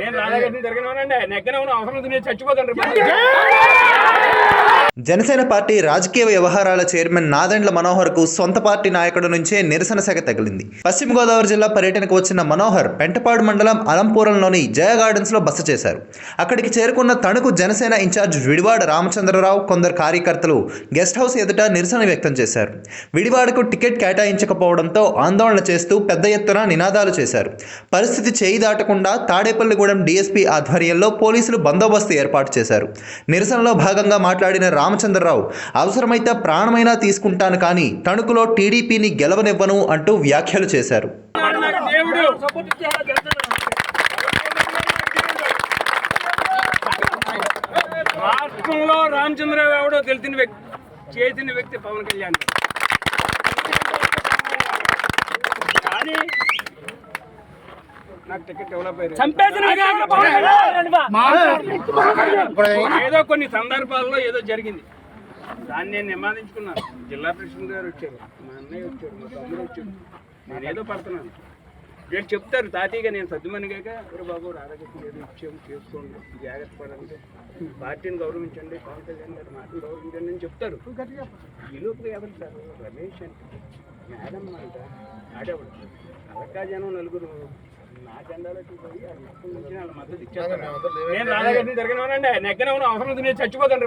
నేను రాధాకృష్ణ తిరగనివ్వనండి నెగ్గనే ఉన్న అవసరం ఉంది, నేను చచ్చిపోతాను జనసేన పార్టీ రాజకీయ వ్యవహారాల చైర్మన్ నాదెండ్ల మనోహర్కు సొంత పార్టీ నాయకుడి నుంచే నిరసన సెగ తగిలింది. పశ్చిమ గోదావరి జిల్లా పర్యటనకు వచ్చిన మనోహర్ పెంటపాడు మండలం అలంపురంలోని జయ గార్డెన్స్లో బస చేశారు. అక్కడికి చేరుకున్న తణుకు జనసేన ఇన్ఛార్జ్ విడివాడ రామచంద్రరావు కొందరు కార్యకర్తలు గెస్ట్ హౌస్ ఎదుట నిరసన వ్యక్తం చేశారు. విడివాడకు టికెట్ కేటాయించకపోవడంతో ఆందోళన చేస్తూ పెద్ద ఎత్తున నినాదాలు చేశారు. పరిస్థితి చేయి దాటకుండా తాడేపల్లిగూడెం డీఎస్పీ ఆధ్వర్యంలో పోలీసులు బందోబస్తు ఏర్పాటు చేశారు. నిరసనలో భాగంగా మాట్లాడిన రామచంద్రరావు అవసరమైతే ప్రాణమైనా తీసుకుంటాను కానీ తణుకులో టీడీపీని గెలవనివ్వను అంటూ వ్యాఖ్యలు చేశారు. రాష్ట్రంలో రామచంద్రరావు ఎవడో తెలిసిన వ్యక్తి చేసిన వ్యక్తి పవన్ కళ్యాణ్. కానీ ఏదో కొన్ని సందర్భాల్లో ఏదో జరిగింది. దాన్ని నేను నిమాదించుకున్నాను. జిల్లా ప్రెసిడెంట్ గారు వచ్చారు. మా అన్నయ్య వచ్చాడు మా తమ్ముడు వచ్చాడు నేను ఏదో పడుతున్నాను. వీళ్ళు చెప్తారు తాతీగా నేను సర్దుమనిగాక ఒరే బాబు రాధాకృష్ణ ఏదో ఇచ్చాము చేసుకోండి. జాగ్రత్త పడండి. పార్టీని గౌరవించండి. పవన్ కళ్యాణ్ గారు మాటలు గౌరవించండి అని చెప్తారు. ఈ లోపు ఎవరు సార్? రమేష్ అంటే. మేడం అంట ఆడేవాడు అలకా జనం నలుగురు నా నుంచి నేను రాధాకృష్ణ తిరగనివ్వనండి నెగ్గనే ఉన్న అవసరం నేను చచ్చిపోతాను.